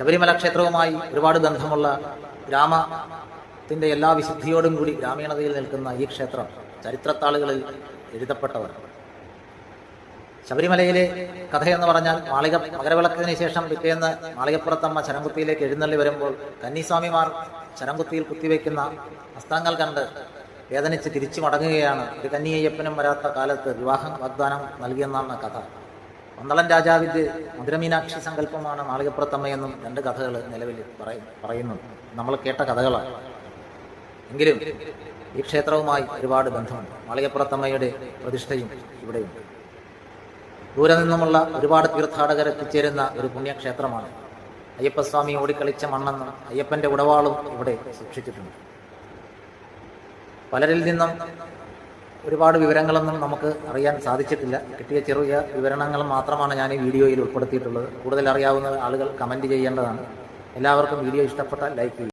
ശബരിമല ക്ഷേത്രവുമായി ഒരുപാട് ബന്ധമുള്ള ഗ്രാമത്തിന്റെ എല്ലാ വിശുദ്ധിയോടും കൂടി ഗ്രാമീണതയിൽ നിൽക്കുന്ന ഈ ക്ഷേത്രം ചരിത്രത്താളുകളിൽ എഴുതപ്പെട്ടവർ. ശബരിമലയിലെ കഥയെന്ന് പറഞ്ഞാൽ മാളിക മകരവിളക്കിന് ശേഷം പിറ്റേന്ന് മാളികപ്പുറത്തമ്മ ചരംകുത്തിയിലേക്ക് എഴുന്നള്ളി വരുമ്പോൾ കന്നിസ്വാമിമാർ ചരംകുത്തിയിൽ കുത്തിവെക്കുന്ന ഹസ്തങ്ങൾ കണ്ട് വേദനിച്ച് തിരിച്ചു മടങ്ങുകയാണ് ഒരു കന്നിയയ്യപ്പനും വരാത്ത കാലത്ത് വിവാഹം വാഗ്ദാനം നൽകിയെന്നാണ് കഥ. പന്തളൻ രാജാവിന്റെ മധുരമീനാക്ഷി സങ്കല്പമാണ് മാളികപ്പുറത്തമ്മയെന്നും രണ്ട് കഥകൾ നിലവിൽ പറയും പറയുന്നു. നമ്മൾ കേട്ട കഥകളാണ്. എങ്കിലും ഈ ക്ഷേത്രവുമായി ഒരുപാട് ബന്ധമുണ്ട്. മാളികപ്പുറത്തമ്മയുടെ പ്രതിഷ്ഠയും ഇവിടെയുണ്ട്. ദൂരെ നിന്നുമുള്ള ഒരുപാട് തീർത്ഥാടകർ എത്തിച്ചേരുന്ന ഒരു പുണ്യക്ഷേത്രമാണ്. അയ്യപ്പസ്വാമി ഓടിക്കളിച്ച മണ്ണെന്നും അയ്യപ്പന്റെ ഉടവാളും ഇവിടെ സൂക്ഷിച്ചിട്ടുണ്ട്. പലരിൽ നിന്നും ഒരുപാട് വിവരങ്ങളൊന്നും നമുക്ക് അറിയാൻ സാധിച്ചിട്ടില്ല. കിട്ടിയ ചെറിയ വിവരണങ്ങൾ മാത്രമാണ് ഞാൻ ഈ വീഡിയോയിൽ ഉൾപ്പെടുത്തിയിട്ടുള്ളത്. കൂടുതൽ അറിയാവുന്ന ആളുകൾ കമന്റ് ചെയ്യേണ്ടതാണ്. എല്ലാവർക്കും വീഡിയോ ഇഷ്ടപ്പെട്ടാൽ ലൈക്ക് ചെയ്യുക.